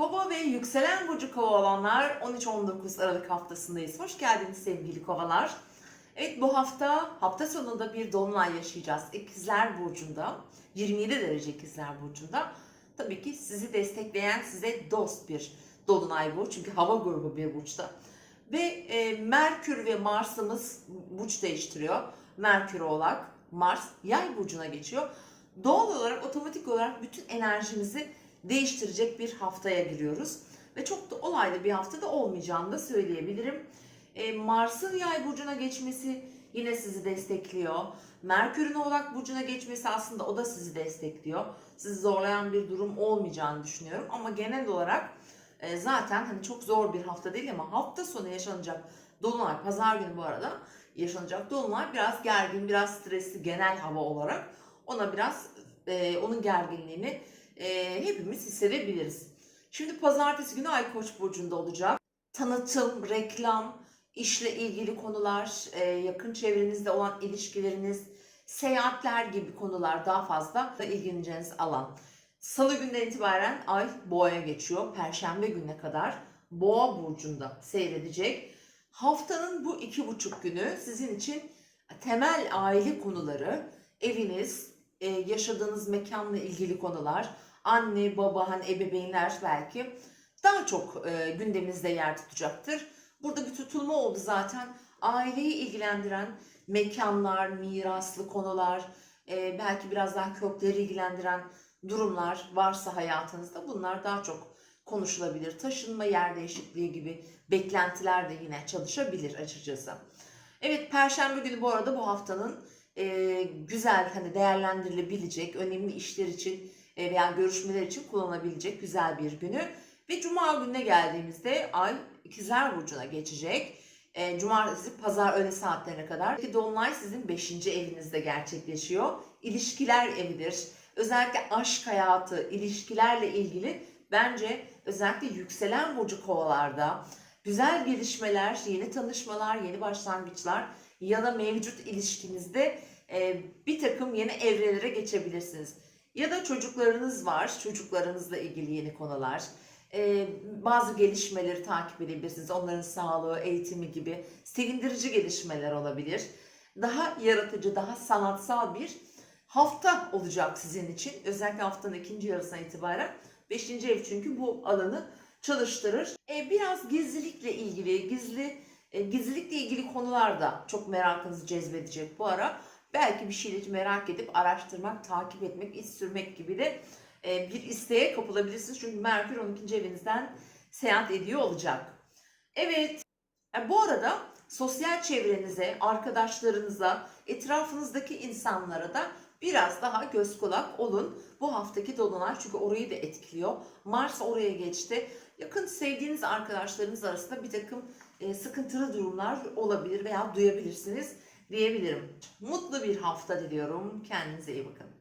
Kova ve yükselen burcu kova olanlar 13-19 Aralık haftasındayız. Hoş geldiniz sevgili kovalar. Evet bu hafta hafta sonunda bir dolunay yaşayacağız. İkizler Burcu'nda 27 derece İkizler Burcu'nda. Tabii ki sizi destekleyen size dost bir dolunay bu. Çünkü hava grubu bir burçta. Ve e, Merkür ve Mars'ımız burç değiştiriyor. Merkür oğlak, Mars yay burcuna geçiyor. Doğal olarak otomatik olarak bütün enerjimizi değiştirecek bir haftaya giriyoruz. Ve çok da olaylı bir hafta da olmayacağını da söyleyebilirim. E, Mars'ın yay burcuna geçmesi yine sizi destekliyor. Merkür'ün oğlak burcuna geçmesi aslında o da sizi destekliyor. Sizi zorlayan bir durum olmayacağını düşünüyorum. Ama genel olarak e, zaten hani çok zor bir hafta değil ama hafta sonu yaşanacak Dolunay, pazar günü bu arada yaşanacak Dolunay biraz gergin, biraz stresli genel hava olarak. Ona biraz e, onun gerginliğini e, hepimiz hissedebiliriz. Şimdi pazartesi günü Ay Koç burcunda olacak. Tanıtım, reklam, işle ilgili konular, e, yakın çevrenizde olan ilişkileriniz, seyahatler gibi konular daha fazla ilgileneceğiniz alan. Salı günden itibaren Ay Boğa'ya geçiyor. Perşembe gününe kadar Boğa burcunda seyredecek. Haftanın bu iki buçuk günü sizin için temel aile konuları, eviniz, e, yaşadığınız mekanla ilgili konular, anne, baba, hani ebeveynler belki daha çok e, gündeminizde yer tutacaktır. Burada bir tutulma oldu zaten. Aileyi ilgilendiren mekanlar, miraslı konular, e, belki biraz daha kökleri ilgilendiren durumlar varsa hayatınızda bunlar daha çok konuşulabilir. Taşınma, yer değişikliği gibi beklentiler de yine çalışabilir açıkçası. Evet, Perşembe günü bu arada bu haftanın e, güzel, hani değerlendirilebilecek, önemli işler için e, veya görüşmeler için kullanılabilecek güzel bir günü. Ve Cuma gününe geldiğimizde Ay İkizler Burcu'na geçecek. E, Cumartesi, pazar öğle saatlerine kadar. Peki Dolunay sizin 5. evinizde gerçekleşiyor. İlişkiler evidir. Özellikle aşk hayatı, ilişkilerle ilgili bence özellikle yükselen burcu kovalarda güzel gelişmeler, yeni tanışmalar, yeni başlangıçlar ya da mevcut ilişkinizde e, bir takım yeni evrelere geçebilirsiniz. Ya da çocuklarınız var, çocuklarınızla ilgili yeni konular. E, bazı gelişmeleri takip edebilirsiniz. Onların sağlığı, eğitimi gibi sevindirici gelişmeler olabilir. Daha yaratıcı, daha sanatsal bir hafta olacak sizin için. Özellikle haftanın ikinci yarısına itibaren. Beşinci ev çünkü bu alanı çalıştırır. E, biraz gizlilikle ilgili, gizli e, gizlilikle ilgili konular da çok merakınızı cezbedecek bu ara. Belki bir şeyleri merak edip araştırmak, takip etmek, iç sürmek gibi de e, bir isteğe kapılabilirsiniz. Çünkü Merkür 12. evinizden seyahat ediyor olacak. Evet, e, bu arada sosyal çevrenize, arkadaşlarınıza, etrafınızdaki insanlara da biraz daha göz kulak olun. Bu haftaki dolunay çünkü orayı da etkiliyor. Mars oraya geçti. Yakın sevdiğiniz arkadaşlarınız arasında bir takım e, sıkıntılı durumlar olabilir veya duyabilirsiniz diyebilirim. Mutlu bir hafta diliyorum. Kendinize iyi bakın.